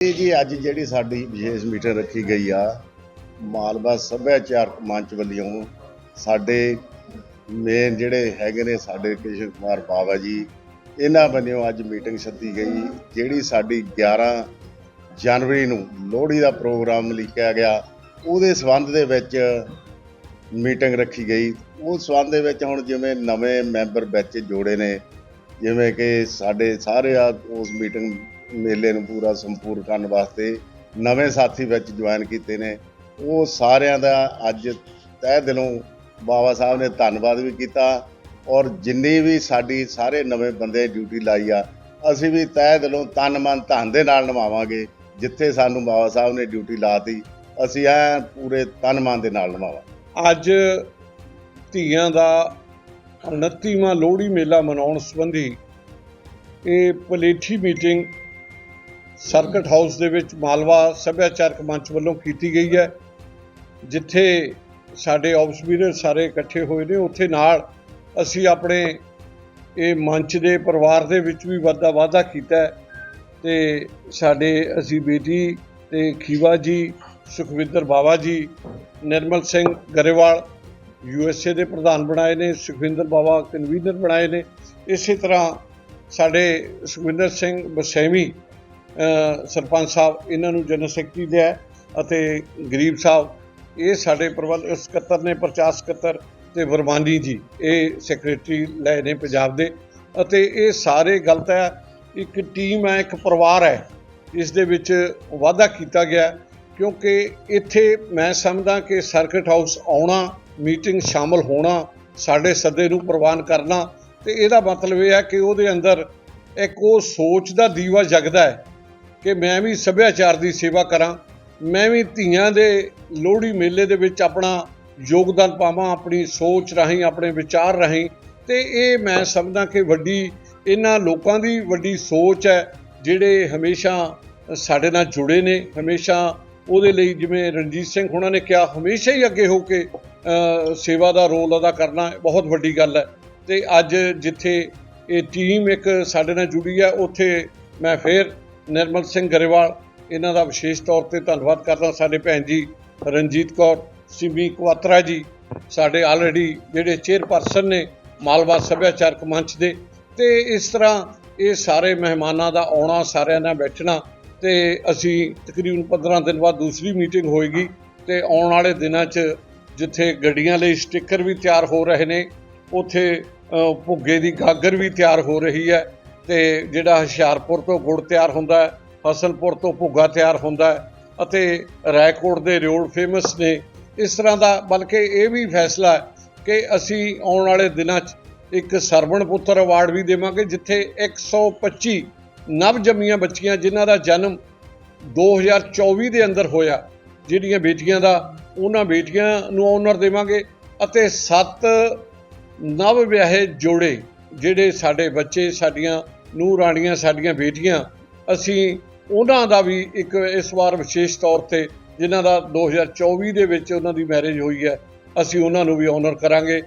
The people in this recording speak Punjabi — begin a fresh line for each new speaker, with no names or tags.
ਇਹ ਜੀ ਅੱਜ ਜਿਹੜੀ ਸਾਡੀ ਵਿਸ਼ੇਸ਼ ਮੀਟਿੰਗ ਰੱਖੀ ਗਈ ਆ, ਮਾਲਵਾ ਸੱਭਿਆਚਾਰਕ ਮੰਚ ਵੱਲੋਂ ਸਾਡੇ ਮੇਨ ਜਿਹੜੇ ਹੈਗੇ ਨੇ ਸਾਡੇ ਕਿਸ਼ਨ ਕੁਮਾਰ ਬਾਵਾ ਜੀ, ਇਹਨਾਂ ਵੱਲੋਂ ਅੱਜ ਮੀਟਿੰਗ ਸੱਦੀ ਗਈ, ਜਿਹੜੀ ਸਾਡੀ 11 ਜਨਵਰੀ ਨੂੰ ਲੋਹੜੀ ਦਾ ਪ੍ਰੋਗਰਾਮ ਲਿਖਿਆ ਗਿਆ, ਉਹਦੇ ਸਬੰਧ ਦੇ ਵਿੱਚ ਮੀਟਿੰਗ ਰੱਖੀ ਗਈ। ਉਸ ਸਬੰਧ ਦੇ ਵਿੱਚ ਹੁਣ ਜਿਵੇਂ ਨਵੇਂ ਮੈਂਬਰ ਵਿੱਚ ਜੋੜੇ ਨੇ, ਜਿਵੇਂ ਕਿ ਸਾਡੇ ਸਾਰੇ ਆ ਉਸ ਮੀਟਿੰਗ ਮੇਲੇ ਨੂੰ ਪੂਰਾ ਸੰਪੂਰਨ ਕਰਨ ਵਾਸਤੇ ਨਵੇਂ ਸਾਥੀ ਵਿੱਚ ਜੁਆਇਨ ਕੀਤੇ ਨੇ। ਉਹ ਸਾਰਿਆਂ ਦਾ ਅੱਜ ਤਹਿ ਦਿਲੋਂ ਬਾਬਾ ਸਾਹਿਬ ਨੇ ਧੰਨਵਾਦ ਵੀ ਕੀਤਾ ਔਰ ਜਿੰਨੀ ਵੀ ਸਾਡੀ ਸਾਰੇ ਨਵੇਂ ਬੰਦੇ ਡਿਊਟੀ ਲਾਈ ਆ, ਅਸੀਂ ਵੀ ਤਹਿ ਦਿਲੋਂ ਤਨ ਮਨ ਧਨ ਦੇ ਨਾਲ ਨਿਭਾਵਾਂਗੇ, ਜਿੱਥੇ ਸਾਨੂੰ ਬਾਬਾ ਸਾਹਿਬ ਨੇ ਡਿਊਟੀ ਲਾਤੀ ਅਸੀਂ ਐ ਪੂਰੇ ਤਨ ਮਨ ਦੇ ਨਾਲ ਨਿਭਾਵਾਂ
ਅੱਜ ਧੀਆਂ ਦਾ 29ਵਾਂ ਲੋਹੜੀ ਮੇਲਾ ਮਨਾਉਣ ਸੰਬੰਧੀ ਇਹ ਪਲੇਠੀ ਮੀਟਿੰਗ ਸਰਕਟ ਹਾਊਸ ਦੇ ਵਿੱਚ ਮਾਲਵਾ ਸੱਭਿਆਚਾਰਕ ਮੰਚ ਵੱਲੋਂ ਕੀਤੀ ਗਈ ਹੈ, ਜਿੱਥੇ ਸਾਡੇ ਆਫਸਬੀਰਰ ਸਾਰੇ ਇਕੱਠੇ ਹੋਏ ਨੇ। ਉੱਥੇ ਨਾਲ ਅਸੀਂ ਆਪਣੇ ਇਹ ਮੰਚ ਦੇ ਪਰਿਵਾਰ ਦੇ ਵਿੱਚ ਵੀ ਵਾਧਾ ਵਾਧਾ ਕੀਤਾ ਹੈ ਤੇ ਸਾਡੇ ਅਸੀਂ ਬੇਟੀ ਤੇ ਖੀਵਾ ਜੀ, ਸੁਖਵਿੰਦਰ ਬਾਵਾ ਜੀ, ਨਿਰਮਲ ਸਿੰਘ ਗਰੇਵਾਲ ਯੂਐਸਏ ਦੇ ਪ੍ਰਧਾਨ ਬਣਾਏ ਨੇ, ਸੁਖਵਿੰਦਰ ਬਾਵਾ ਕਨਵੀਨਰ ਬਣਾਏ ਨੇ। ਇਸੇ ਤਰ੍ਹਾਂ ਸਾਡੇ ਸੁਖਵਿੰਦਰ ਸਿੰਘ ਬਸੈਮੀ ਸਰਪੰਚ ਸਾਹਿਬ ਇਹਨਾਂ ਨੂੰ ਜਨਰਲ ਸੈਕਟਰੀ ਦੇ ਅਤੇ ਗਰੀਬ ਸਾਹਿਬ, ਇਹ ਸਾਡੇ ਪ੍ਰਬੰਧ ਸਕੱਤਰ ਨੇ, ਪ੍ਰਚਾਰ ਸਕੱਤਰ ਤੇ ਵਰਮਾਨੀ ਜੀ, ਇਹ ਸੈਕਟਰੀ ਲਏ ਨੇ ਪੰਜਾਬ ਦੇ ਅਤੇ ਇਹ ਸਾਰੇ ਗਲਤ ਹੈ, ਇੱਕ ਟੀਮ ਹੈ, ਇੱਕ ਪਰਿਵਾਰ ਹੈ, ਇਸ ਦੇ ਵਿੱਚ ਵਾਅਦਾ ਕੀਤਾ ਗਿਆ ਕਿਉਂਕਿ ਇੱਥੇ ਮੈਂ ਸਮਝਦਾ ਕਿ ਸਰਕਟ ਹਾਊਸ ਆਉਣਾ, ਮੀਟਿੰਗ ਸ਼ਾਮਲ ਹੋਣਾ, ਸਾਡੇ ਸੱਦੇ ਨੂੰ ਪ੍ਰਵਾਨ ਕਰਨਾ, ਤੇ ਇਹਦਾ ਮਤਲਬ ਇਹ ਹੈ ਕਿ ਉਹਦੇ ਅੰਦਰ ਇੱਕ ਉਹ ਸੋਚ ਦਾ ਦੀਵਾ ਜਗਦਾ ਹੈ ਕਿ ਮੈਂ ਵੀ ਸੱਭਿਆਚਾਰ ਦੀ ਸੇਵਾ ਕਰਾਂ, ਮੈਂ ਵੀ ਧੀਆਂ ਦੇ ਲੋਹੜੀ ਮੇਲੇ ਦੇ ਵਿੱਚ ਆਪਣਾ ਯੋਗਦਾਨ ਪਾਵਾਂ, ਆਪਣੀ ਸੋਚ ਰਾਹੀਂ, ਆਪਣੇ ਵਿਚਾਰ ਰਾਹੀਂ। ਤੇ ਇਹ ਮੈਂ ਸਮਝਦਾ ਕਿ ਵੱਡੀ, ਇਹਨਾਂ ਲੋਕਾਂ ਦੀ ਵੱਡੀ ਸੋਚ ਹੈ, ਜਿਹੜੇ ਹਮੇਸ਼ਾ ਸਾਡੇ ਨਾਲ ਜੁੜੇ ਨੇ, ਹਮੇਸ਼ਾ ਉਹਦੇ ਲਈ ਜਿਵੇਂ ਰਣਜੀਤ ਸਿੰਘ ਹੁਣਾਂ ਨੇ ਕਿਹਾ, ਹਮੇਸ਼ਾ ਹੀ ਅੱਗੇ ਹੋ ਕੇ ਸੇਵਾ ਦਾ ਰੋਲ ਅਦਾ ਕਰਨਾ ਬਹੁਤ ਵੱਡੀ ਗੱਲ ਹੈ। ਤੇ ਅੱਜ ਜਿੱਥੇ ਇਹ ਟੀਮ ਇੱਕ ਸਾਡੇ ਨਾਲ ਜੁੜੀ ਹੈ, ਉੱਥੇ ਮੈਂ ਫੇਰ ਨਿਰਮਲ ਸਿੰਘ ਗਰੇਵਾਲ, ਇਹਨਾਂ ਦਾ ਵਿਸ਼ੇਸ਼ ਤੌਰ ਤੇ ਧੰਨਵਾਦ ਕਰਦਾ ਸਾਡੇ ਭੈਣ ਜੀ ਰਣਜੀਤ ਕੌਰ ਸਿਮੀ ਕੁਆਤਰਾ ਜੀ, ਸਾਡੇ ਆਲਰੇਡੀ ਜਿਹੜੇ ਚੇਅਰਪਰਸਨ ਨੇ ਮਾਲਵਾ ਸੱਭਿਆਚਾਰਕ ਮੰਚ ਦੇ, ਤੇ ਇਸ ਤਰ੍ਹਾਂ ਇਹ ਸਾਰੇ ਮਹਿਮਾਨਾਂ ਦਾ ਆਉਣਾ, ਸਾਰਿਆਂ ਨਾਲ ਬੈਠਣਾ, ਤੇ ਅਸੀਂ ਤਕਰੀਬਨ 15 ਦਿਨ ਬਾਅਦ ਦੂਸਰੀ ਮੀਟਿੰਗ ਹੋਏਗੀ, ਤੇ ਆਉਣ ਵਾਲੇ ਦਿਨਾਂ 'ਚ ਜਿੱਥੇ ਗੱਡੀਆਂ ਲਈ ਸਟicker ਵੀ ਤਿਆਰ ਹੋ ਰਹੇ ਨੇ, ਉੱਥੇ ਭੁੱਗੇ ਦੀ ਗਾਗਰ ਵੀ ਤਿਆਰ ਹੋ ਰਹੀ ਹੈ ਤੇ ਜਿਹੜਾ ਹੁਸ਼ਿਆਰਪੁਰ ਤੋਂ ਗੁੜ ਤਿਆਰ ਹੁੰਦਾ ਹੈ, ਫਸਲਪੁਰ ਤੋਂ ਭੁੱਗਾ ਤਿਆਰ ਹੁੰਦਾ ਹੈ ਅਤੇ ਰਾਏਕੋਟ ਦੇ ਰਿਓੜ ਫੇਮਸ ਨੇ। ਇਸ ਤਰ੍ਹਾਂ ਦਾ ਬਲਕਿ ਇਹ ਵੀ ਫੈਸਲਾ ਕਿ ਅਸੀਂ ਆਉਣ ਵਾਲੇ ਦਿਨਾਂ 'ਚ ਇੱਕ ਸਰਵਣ ਪੁੱਤਰ ਅਵਾਰਡ ਵੀ ਦੇਵਾਂਗੇ, ਜਿੱਥੇ 125 ਨਵ ਜੰਮੀਆਂ ਬੱਚੀਆਂ, ਜਿਨ੍ਹਾਂ ਦਾ ਜਨਮ 2024 ਦੇ ਅੰਦਰ ਹੋਇਆ, ਜਿਹੜੀਆਂ ਬੇਟੀਆਂ ਦਾ ਉਹਨਾਂ ਬੇਟੀਆਂ ਨੂੰ ਆਨਰ ਦੇਵਾਂਗੇ ਅਤੇ 7 ਨਵ ਵਿਆਹੇ ਜੋੜੇ ਜਿਹੜੇ ਸਾਡੇ ਬੱਚੇ, ਸਾਡੀਆਂ ਨੂੰਹ ਰਾਣੀਆਂ ਸਾਡੀਆਂ ਬੇਟੀਆਂ, ਅਸੀਂ ਉਹਨਾਂ ਦਾ ਵੀ ਇੱਕ ਇਸ ਵਾਰ ਵਿਸ਼ੇਸ਼ ਤੌਰ ਤੇ ਜਿਨ੍ਹਾਂ ਦਾ 2024 ਦੇ ਵਿੱਚ ਉਹਨਾਂ ਦੀ ਮੈਰਿਜ ਹੋਈ ਹੈ, ਅਸੀਂ ਉਹਨਾਂ ਨੂੰ ਵੀ ਆਨਰ ਕਰਾਂਗੇ।